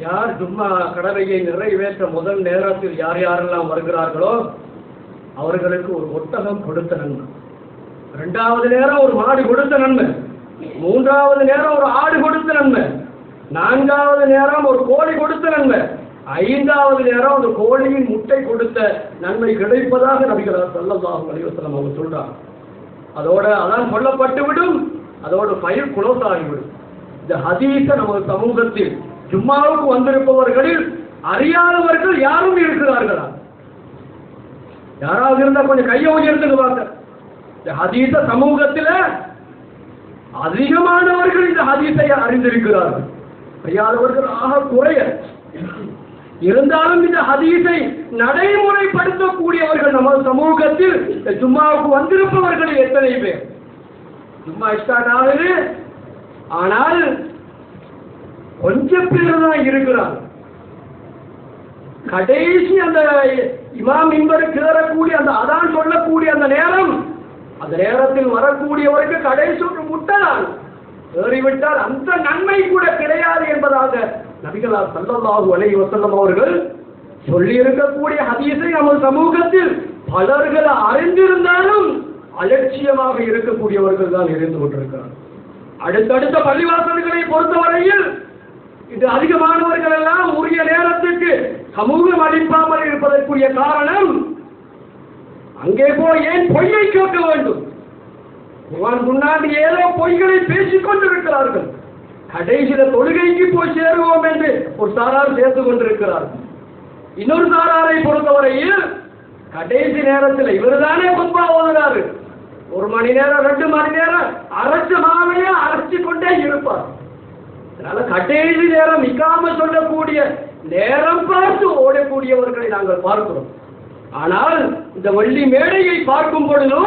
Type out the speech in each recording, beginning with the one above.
யார் ஜும்மா கடமையை நிறைவேற்ற முதல் நேரத்தில் யார் யாரெல்லாம் வருகிறார்களோ அவர்களுக்கு ஒரு ஒட்டகம் கொடுத்த நன்மை ரெண்டாவது நேரம் ஒரு மாடு கொடுத்த நன்மை மூன்றாவது நேரம் ஒரு ஆடு கொடுத்த நன்மை நான்காவது நேரம் ஒரு கோழி கொடுத்த நன்மை ஐந்தாவது நேரம் அந்த கோழியின் முட்டை கொடுத்த நன்மை கிடைப்பதாக நபிகளார் சல்லல்லாஹு அலிவசலம் அவங்க சொல்றாங்க. அதோட அதான் சொல்லப்பட்டு விடும் அதோட பயிர் குளோஸ் ஆகிவிடும் இந்த ஹதீஸ நமது சமூகத்தில் ஜும்மாவுக்கு வந்திருப்பவர்களில் அறியாதவர்கள் யாரும் இருக்கிறார்களா? யாராவது இருந்தா கொஞ்சம் கையை உயர்த்துங்க பார்க்க இந்த சமூகத்தில் அதிகமானவர்கள் இந்த ஹதீசை அறிந்திருக்கிறார்கள். அறியாதவர்கள் ஆக குறைய. இருந்தாலும் இந்த ஹதீஸை நடைமுறைப்படுத்தக்கூடியவர்கள் நமது சமூகத்தில் ஜும்மாவுக்கு வந்திருப்பவர்கள் எத்தனை பேர்? ஜும்மா ஸ்டார்ட் ஆகுது ஆனால் கொஞ்சம் பேர் தான் இருக்கிறாங்க கடைசி அந்த இமாம் மிம்பருக்கு ஏறக்கூடிய அந்த அதான் சொல்லக்கூடிய அந்த நேரம் அந்த நேரத்தில் வரக்கூடியவருக்கு கடைசி ஒரு ஏறிவிட்டால் அந்த நன்மை கூட கிடையாது என்பதாக நபிகளார் சல்லல்லாஹு அலை வசல்லம் அவர்கள் சொல்லி இருக்கக்கூடிய ஹதீஸை நமது சமூகத்தில் பலர்கள் அறிந்திருந்தாலும் அலட்சியமாக இருக்கக்கூடியவர்கள் தான் இருந்து கொண்டிருக்கிறார் அடுத்தடுத்த பள்ளிவாசல்களை பொறுத்தவரையில் இது அதிகமானவர்கள் எல்லாம் உரிய நேரத்துக்கு சமூகம் அளிப்பாமல் இருப்பதற்குரிய காரணம் அங்கே போய் ஏன் பொய்யை கேட்க வேண்டும்? குர்ஆன் முன்னாடி ஏதோ பொய்களை பேசிக் கொண்டிருக்கிறார்கள். கடைசியில தொழுகைக்கு போய் சேருவோம் என்று ஒரு சாரார் சேர்த்து கொண்டிருக்கிறார்கள் இன்னொரு சாராரை பொறுத்தவரையில் கடைசி நேரத்தில் இவர்தானே குப்பா ஓதுறாரு ஒரு மணி நேரம் ரெண்டு மணி நேரம் அரைச்ச மாவையே அரைச்சு கொண்டே இருப்பார். அதனால கடைசி நேரம் நிக்காம சொல்லக்கூடிய நேரம் பார்த்து ஓடக்கூடியவர்களை நாங்கள் பார்க்கிறோம். ஆனால் இந்த வள்ளி மேடையை பார்க்கும் பொழுது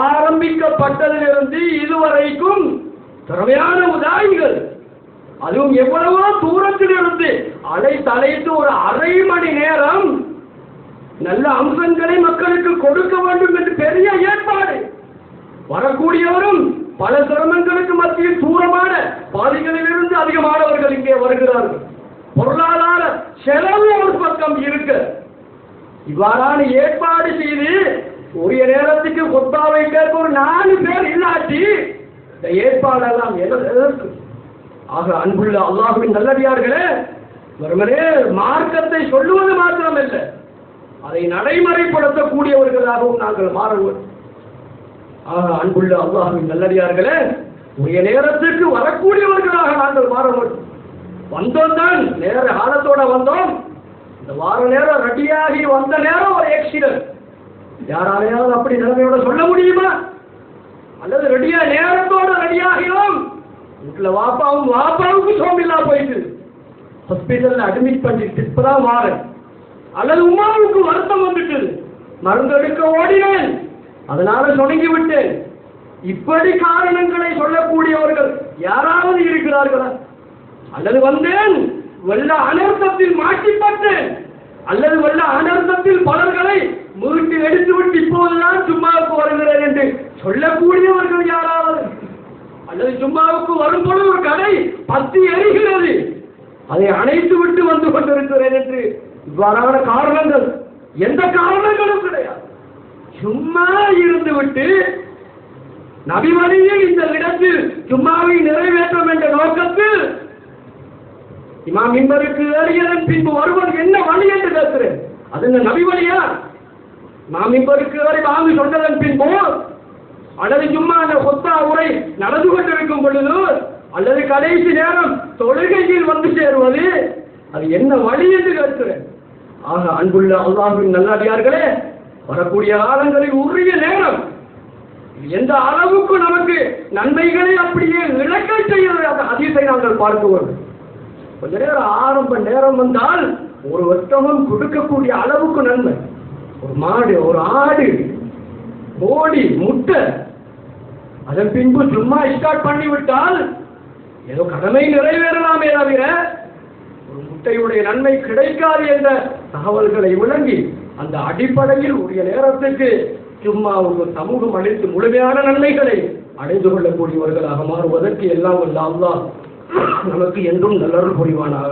ஆரம்பிக்கப்பட்டதிலிருந்து இதுவரைக்கும் திறமையான உதாரிகள் அதுவும் எவ்வளவோ தூரத்தில் இருந்து அலை தலைத்து ஒரு அரை மணி நேரம் நல்ல அம்சங்களை மக்களுக்கு கொடுக்க வேண்டும் என்று பெரிய ஏற்பாடு. வரக்கூடியவரும் பல சிரமங்களுக்கு மத்தியில் தூரமான பாதிகளிலிருந்து அதிகமானவர்கள் இங்கே வருகிறார்கள். பொருளாதார செலவு ஒரு பக்கம் இருக்க. இவ்வாறான ஏற்பாடு செய்து உரிய நேரத்துக்கு கொத்தாவை கேட்க ஒரு நாலு பேர் இல்லாட்டி இந்த ஏற்பாடெல்லாம் எதற்கு? ஆக அன்புள்ள அல்லாஹுவின் நல்லடியார்களே வெறுமனே மார்க்கத்தை சொல்லுவது மாத்திரமல்ல அதை நடைமுறைப்படுத்தக்கூடியவர்களாகவும் நாங்கள் மாறுவோம். அன்புள்ள அல்லாஹின் நல்லடியார்களே உரிய நேரத்துக்கு வரக்கூடியவர்களாக நாங்கள் மாற வேண்டும் வந்தோம் தான் நேர காலத்தோட வந்தோம். இந்த வார நேரம் ரெடியாகி வந்த நேரம் ஒரு ஆக்சிடென்ட் யாராலையாவது அப்படி நிலைமையோட சொல்ல முடியுமா? அல்லது ரெடியா நேரத்தோட ரெடியாகிறோம் வீட்டில் வாப்பாவும் வாப்பாவுக்கு சோம்பில்லா போயிட்டு. ஹாஸ்பிட்டலில் அட்மிட் பண்ணிட்டு இப்பதான் மாறேன். அல்லது உமாவுக்கு வருத்தம் வந்துட்டு மருந்து எடுக்க ஓடினேன். அதனால சொணங்கிவிட்டேன் இப்படி காரணங்களை சொல்லக்கூடியவர்கள் யாராவது இருக்கிறார்களா? அல்லது வந்தேன் வெள்ள அனர்த்தத்தில் மாட்டிப்பட்டேன் அல்லது வெள்ள அனர்த்தத்தில் பலர்களை மீட்டு எடுத்துவிட்டு இப்போதுதான் சும்மாவுக்கு வருகிறேன் என்று சொல்லக்கூடியவர்கள் யாராவது? அல்லது சும்மாவுக்கு வரும் பொழுது ஒரு கதை பத்தி எரிகிறது. அதை அணைத்து விட்டு வந்து கொண்டிருக்கிறேன் என்று இவ்வாறான காரணங்கள் எந்த காரணங்களும் கிடையாது. சும்மா இருந்து விட்டு நபிமணியில் இந்த இடத்தில் சும்மாவை நிறைவேற்றும் என்ற நோக்கத்தில் இமாம் மின்பருக்கு ஏறியதன் பின்பு ஒருவர் என்ன வழி என்று கேட்கிறேன் அது இந்த நபி இமாம் மின்பருக்கு ஏறி வாங்கி சொன்னதன் பின்பு அல்லது சும்மா அந்த கொத்தா உரை நடந்து கொண்டிருக்கும் பொழுது அல்லது கடைசி நேரம் தொழுகையில் வந்து சேருவது அது என்ன வழி என்று கேட்கிறேன். ஆக அன்புள்ள அல்லாஹின் நல்லடியார்களே வரக்கூடிய காலங்களில் உரிய நேரம். எந்த அளவுக்கு நமக்கு நன்மைகளை அப்படியே இழக்க செய்கிறது அந்த அதிசை நாங்கள் பார்க்குவோம் கொஞ்ச நேரம் ஆரம்ப நேரம் வந்தால் ஒரு ஒட்டகம் கொடுக்கக்கூடிய அளவுக்கு நன்மை. ஒரு மாடு ஒரு ஆடு கோடி முட்டை. அதன் பின்பு சும்மா ஸ்டார்ட் பண்ணி விட்டால் ஏதோ கடமை நிறைவேறலாமே தவிர ஒரு நன்மை கிடைக்காது என்ற தகவல்களை விளங்கி அந்த அடிப்படையில் உரிய நேரத்துக்கு சும்மா ஒரு சமூகம் அளித்து முழுமையான நன்மைகளை அடைந்து கொள்ளக்கூடியவர்களாக மாறுவதற்கு எல்லாம் வல்ல அல்லாஹ் நமக்கு என்றும் நல்லருள் புரிவானாக.